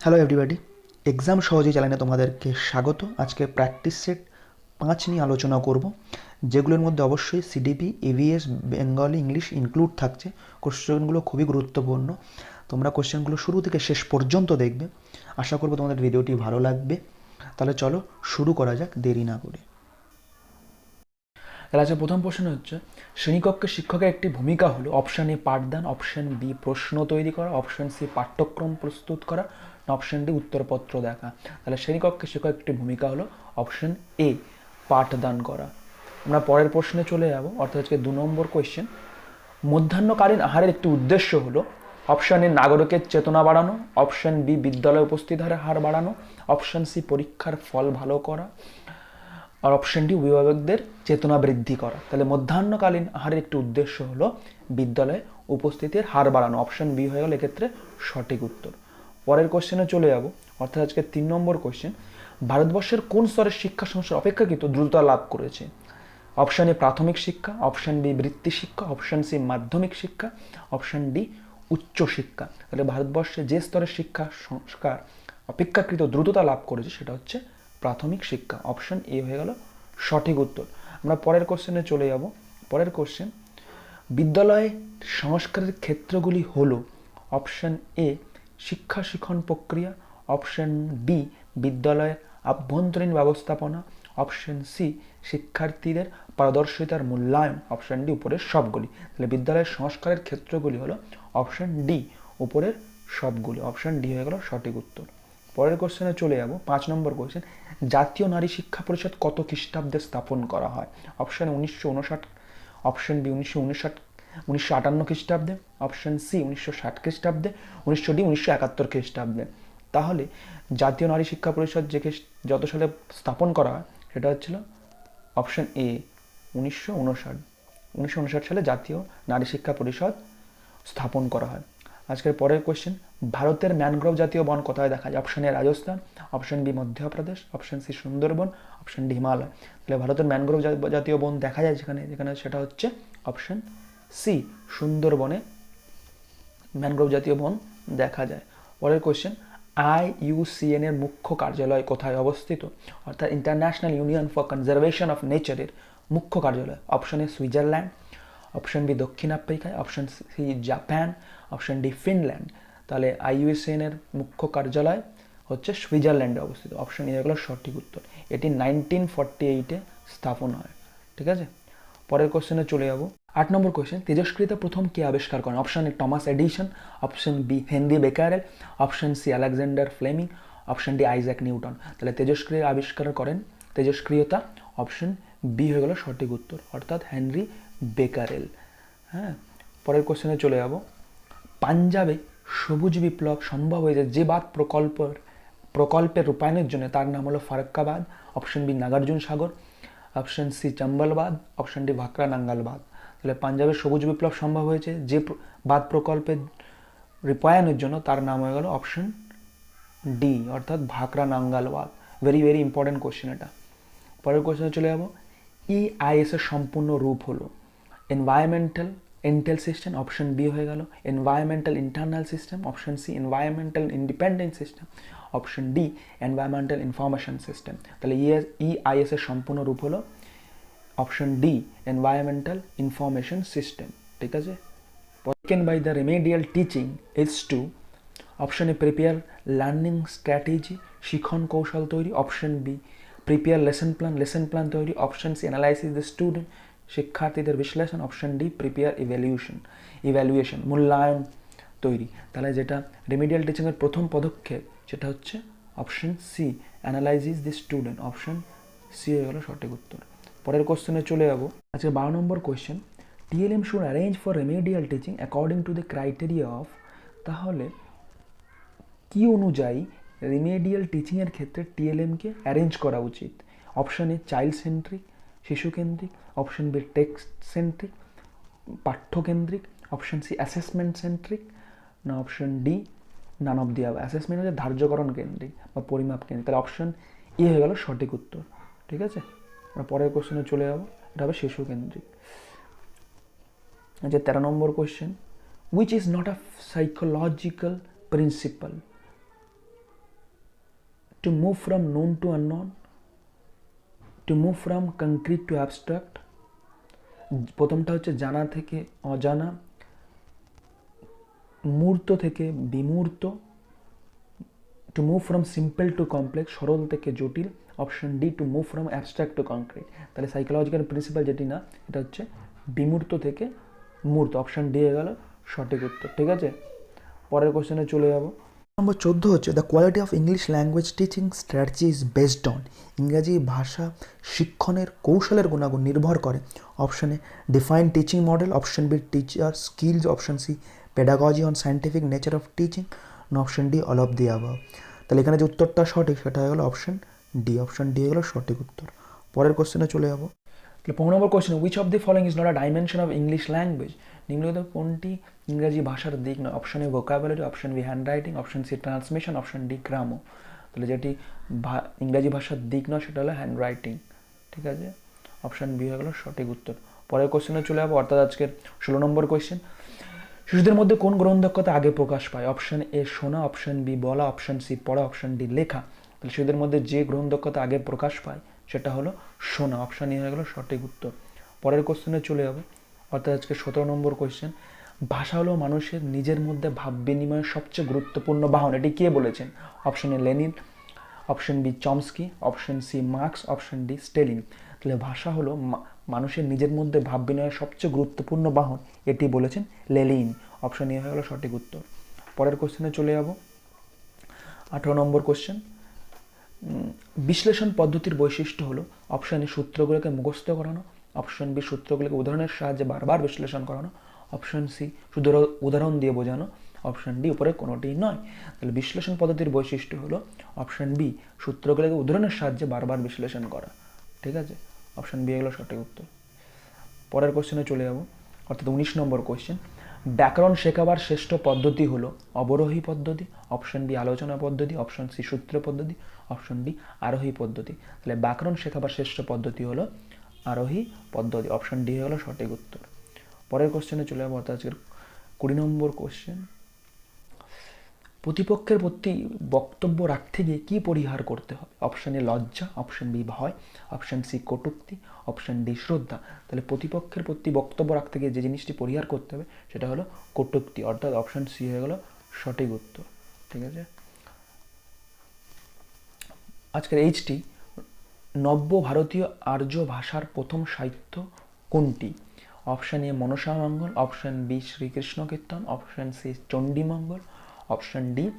Hello everybody exam সহজেই চ্যানেলে তোমাদেরকে স্বাগত। আজকে প্র্যাকটিস সেট পাঁচ নিয়ে আলোচনা করব, যেগুলোর মধ্যে অবশ্যই CDP EVS Bengali English include থাকছে। কোশ্চেনগুলো খুবই গুরুত্বপূর্ণ। তোমরা কোশ্চেনগুলো শুরু থেকে শেষ পর্যন্ত দেখবে। আশা করব তোমাদের ভিডিওটি ভালো লাগবে। তাহলে চলো শুরু করা যাক, দেরি না করে। তাহলে আজকে প্রথম প্রশ্ন হচ্ছে শ্রেণীকক্ষে শিক্ষকের একটি ভূমিকা হলো অপশন এ পাঠদান অপশন বি প্রশ্ন তৈরি করা অপশন সি পাঠ্যক্রম প্রস্তুত করা অপশন ডি উত্তরপত্র দেখা। তাহলে শ্রেণীকক্ষে শিক্ষক একটি ভূমিকা হলো অপশন এ পাঠদান করা। আমরা পরের প্রশ্নে চলে যাব, অর্থাৎ আজকে দু নম্বর কোয়েশ্চেন মধ্যাহ্নকালীন আহারের একটি উদ্দেশ্য হলো অপশন এ নাগরিকের চেতনা বাড়ানো অপশন বি বিদ্যালয়ে উপস্থিত হারের হার বাড়ানো অপশন সি পরীক্ষার ফল ভালো করা, আর অপশন ডি অভিভাবকদের চেতনা বৃদ্ধি করা। তাহলে মধ্যাহ্নকালীন আহারের একটি উদ্দেশ্য হলো বিদ্যালয়ে উপস্থিতির হার বাড়ানো। অপশন বি হয়ে গেল এক্ষেত্রে সঠিক উত্তর। পরের কোশ্চেনে চলে যাব। অর্থাৎ আজকে তিন নম্বর কোশ্চেন ভারতবর্ষের কোন স্তরের শিক্ষা সংস্কার অপেক্ষাকৃত দ্রুততা লাভ করেছে? অপশান এ প্রাথমিক শিক্ষা অপশান বি বৃত্তি শিক্ষা অপশন সি মাধ্যমিক শিক্ষা অপশান ডি উচ্চ শিক্ষা। তাহলে ভারতবর্ষে যে স্তরের শিক্ষা সংস্কার অপেক্ষাকৃত দ্রুততা লাভ করেছে সেটা হচ্ছে প্রাথমিক শিক্ষা। অপশন এ হয়ে গেল সঠিক উত্তর। আমরা পরের কোশ্চেনে চলে যাব। পরের কোশ্চেন বিদ্যালয়ে সংস্কারের ক্ষেত্রগুলি হলো অপশান এ শিক্ষা শিক্ষণ প্রক্রিয়া অপশন বি বিদ্যালয়ের আভ্যন্তরীণ ব্যবস্থাপনা অপশন সি শিক্ষার্থীদের পারদর্শিতার মূল্যায়ন অপশন ডি উপরের সবগুলি। তাহলে বিদ্যালয়ের সংস্কারের ক্ষেত্রগুলি হলো অপশন ডি উপরের সবগুলি। অপশন ডি হয়ে গেল সঠিক উত্তর। পরের কোশ্চেনে চলে যাব, পাঁচ নম্বর কোশ্চেন জাতীয় নারী শিক্ষা পরিষদ কত খ্রিস্টাব্দে স্থাপন করা হয়? অপশন উনিশশো উনষাট অপশন বি উনিশশো উনষাট উনিশশো আটান্ন খ্রিস্টাব্দে অপশন সি উনিশশো ষাট খ্রিস্টাব্দে, উনিশশো ডি উনিশশো একাত্তর খ্রিস্টাব্দে। তাহলে জাতীয় নারী শিক্ষা পরিষদ যে যত সালে স্থাপন করা হয়, সেটা হচ্ছিল অপশন এ উনিশশো উনষাট। উনিশশো উনষাট সালে জাতীয় নারী শিক্ষা পরিষদ স্থাপন করা হয়। আজকের পরের কোয়েশ্চেন ভারতের ম্যানগ্রোভ জাতীয় বন কোথায় দেখা যায়? Option A Rajasthan option B Madhya Pradesh option C Sundarban option D Himalaya. তাহলে ভারতের ম্যানগ্রোভ জাতীয় বন দেখা যায় যেখানে যেখানে সেটা হচ্ছে অপশন সি, সুন্দরবনে ম্যানগ্রোভ জাতীয় বন দেখা যায়। পরের কোশ্চেন আইইউসিএন এর মুখ্য কার্যালয় কোথায় অবস্থিত? অর্থাৎ international union for conservation of নেচারের মুখ্য কার্যালয়। Option A Switzerland option B দক্ষিণ আফ্রিকায়। Option C Japan option D Finland তাহলে আইইউসিএন এর মুখ্য কার্যালয় হচ্ছে সুইজারল্যান্ডে অবস্থিত। অপশন এ সঠিক উত্তর। এটি নাইনটিন ফর্টি এইটে স্থাপন হয়। ঠিক আছে? পরের কোশ্চেনে চলে যাব। আট নম্বর কোশ্চেন তেজস্ক্রিয়তা প্রথম কে আবিষ্কার করেন? Option A Thomas Edison option B Henry Becquerel option C Alexander Fleming option D Isaac Newton তাহলে তেজস্ক্রিয় আবিষ্কার করেন, তেজস্ক্রিয়তা অপশন বি হয়ে গেল সঠিক উত্তর, অর্থাৎ হেনরি বেকারেল হ্যাঁ পরের কোশ্চেনে চলে যাব। পাঞ্জাবে সবুজ বিপ্লব সম্ভব হয়েছে যে বাদ প্রকল্পের প্রকল্পের রূপায়ণের জন্য, তার নাম হলো Farakkabad option B Nagarjuna Sagar option C চম্বলবাদ option D Bhakra নাঙ্গালবাদ তাহলে পাঞ্জাবের সবুজ বিপ্লব সম্ভব হয়েছে। যে বাদ প্রকল্পের রূপায়ণের জন্য তার নাম হয়ে গেল অপশন ডি অর্থাৎ ভাকরা নাঙ্গালবাদ ভেরি ভেরি ইম্পর্টেন্ট কোশ্চেন এটা। পরের কোশ্চেনে চলে যাব। ইআইএস এর সম্পূর্ণ রূপ হলো environmental intel system option B হয়ে গেল environmental internal system option C environmental independent system option D environmental information system তাহলে ইআইএস এর সম্পূর্ণ রূপ হলো option D environmental information system ঠিক আছে? Taken by the remedial teaching is to option A prepare learning strategy শিখন কৌশল তৈরি option B prepare lesson plan lesson plan তৈরি option C analysis the student শিক্ষার্থীদের বিশ্লেষণ option D prepare evaluation evaluation মূল্যায়ন তৈরি। তাহলে যেটা রেমিডিয়াল টিচিংয়ের প্রথম পদক্ষেপ, সেটা হচ্ছে option C analysis the student option C হয়ে গেল সঠিক উত্তর। পরের কোশ্চেনে চলে যাব। আজকে বারো number question TLM should arrange for remedial teaching according to the criteria of তাহলে কি অনুযায়ী রিমেডিয়াল টিচিংয়ের ক্ষেত্রে টিএলএমকে অ্যারেঞ্জ করা উচিত। অপশন এ চাইল্ড সেন্ট্রিক শিশুকেন্দ্রিক অপশন বি টেক্সট সেন্ট্রিক পাঠ্যকেন্দ্রিক অপশান সি অ্যাসেসমেন্ট সেন্ট্রিক না option D none of the assessment হচ্ছে ধার্যকরণ কেন্দ্রিক বা পরিমাপ কেন্দ্রিক। তাহলে অপশন এ হয়ে গেল সঠিক উত্তর। ঠিক আছে? পরের কোশ্চেনে চলে যাব। এটা হবে শিশু কেন্দ্রিক। আচ্ছা তেরো number question which is not a psychological principle to move from known to unknown to move from concrete to abstract প্রথমটা হচ্ছে জানা থেকে অজানা, মূর্ত থেকে বিমূর্ত to move from simple to complex সরল থেকে জটিল option D to move from abstract to concrete তাহলে সাইকোলজিক্যাল প্রিন্সিপাল যেটি না, এটা হচ্ছে বিমূর্ত থেকে মূর্ত। অপশন ডি হয়ে গেল, সঠিক উত্তর, ঠিক আছে? পরের কোশ্চেনে চলে যাব। নম্বর চোদ্দ হচ্ছে the quality of English language teaching strategy is based on ইংরাজি ভাষা শিক্ষণের কৌশলের গুণাগুণ নির্ভর করে। Option define teaching model option B teacher skills option C pedagogy on scientific nature of teaching option D all of the above তাহলে এখানে যে উত্তরটা সঠিক, সেটা হয়ে গেলো অপশন ডি, অপশন ডি গেলো সঠিক উত্তর। পরের কোশ্চেনে চলে যাব। তাহলে পনেরো number question which of the following is not a dimension of English language নিম্নলিখিত কোনটি ইংরাজি ভাষার দিক নয়? Option A vocabulary option B hand writing option C transmission option D grammar তাহলে যেটি ইংরাজি ভাষার দিক নয়, সেটা হলো হ্যান্ড রাইটিং ঠিক আছে? অপশন বি হয়ে গেল সঠিক উত্তর। পরের কোশ্চেনে চলে যাব, অর্থাৎ আজকের ষোলো নম্বর কোয়েশ্চেন শিশুদের মধ্যে কোন গ্রহণ দক্ষতা আগে প্রকাশ পায়? অপশন এ শোনা অপশন বি বলা অপশন সি পড়া অপশন ডি লেখা। শিশুদের মধ্যে যে গ্রহণ দক্ষতা আগে প্রকাশ পায়, সেটা হলো শোনা অপশান হয়ে গেল সঠিক উত্তর। পরের কোশ্চেনে চলে যাব। অর্থাৎ আজকে সতেরো নম্বর কোশ্চেন ভাষা হলো মানুষের নিজের মধ্যে ভাব বিনিময়ের সবচেয়ে গুরুত্বপূর্ণ বাহন। এটি কে বলেছেন? Option A Lenin option B Chomsky option C Marx option D Stalin তাহলে ভাষা হলো মানুষের নিজের মধ্যে ভাব বিনিময়ের সবচেয়ে গুরুত্বপূর্ণ বাহন। এটি বলেছেন লেলিন অপশন এ হয়ে গেল সঠিক উত্তর। পরের কোশ্চেনে চলে যাব। আঠারো নম্বর কোশ্চেন বিশ্লেষণ পদ্ধতির বৈশিষ্ট্য হলো অপশন এ সূত্রগুলোকে মুখস্থ করানো অপশন বি সূত্রগুলোকে উদাহরণের সাহায্যে বারবার বিশ্লেষণ করানো অপশন সি শুধু উদাহরণ- দিয়ে বোঝানো অপশন ডি উপরে কোনোটি নয়। তাহলে বিশ্লেষণ পদ্ধতির বৈশিষ্ট্য হলো অপশন বি সূত্রগুলোকে উদাহরণের সাহায্যে বারবার বিশ্লেষণ করা। ঠিক আছে? অপশন বি এগুলো সঠিক উত্তর। পরের কোশ্চেনে চলে যাব। অর্থাৎ উনিশ নম্বর কোশ্চেন ব্যাকরণ শেখাবার শ্রেষ্ঠ পদ্ধতি হলো অবরোহী পদ্ধতি অপশন বি আলোচনা পদ্ধতি অপশন সি সূত্র পদ্ধতি অপশন ডি আরোহী পদ্ধতি। তাহলে ব্যাকরণ শেখাবার শ্রেষ্ঠ পদ্ধতি হলো আরোহী পদ্ধতি অপশন ডি হলো সঠিক উত্তর। পরের কোশ্চেনে চলে যাব অর্থাৎ আজকের কুড়ি নম্বর কোশ্চেন প্রতিপক্ষের প্রতি বক্তব্য রাখতে গিয়ে কী পরিহার করতে হবে? অপশন এ লজ্জা অপশন বি ভয় অপশন সি কটুক্তি অপশন ডি শ্রদ্ধা। তাহলে প্রতিপক্ষের প্রতি বক্তব্য রাখতে গিয়ে যে জিনিসটি পরিহার করতে হবে, সেটা হলো কটুক্তি। অর্থাৎ অপশন সি হয়ে গেল সঠিক উত্তর। ঠিক আছে? আজকের এইচটি নব্য ভারতীয় আর্য ভাষার প্রথম সাহিত্য কোনটি? Option A Manasa Mangal option B Srikrishna Kirtan option C Chandimangal option D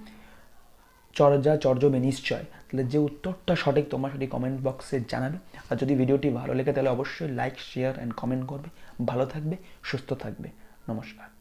Charya চর্যবে নিশ্চয়। তাহলে যে উত্তরটা সঠিক তোমার সেটি কমেন্ট বক্সে জানাবে। আর যদি ভিডিওটি ভালো লেগে তাহলে অবশ্যই লাইক শেয়ার অ্যান্ড কমেন্ট করবে। ভালো থাকবে, সুস্থ থাকবে। নমস্কার।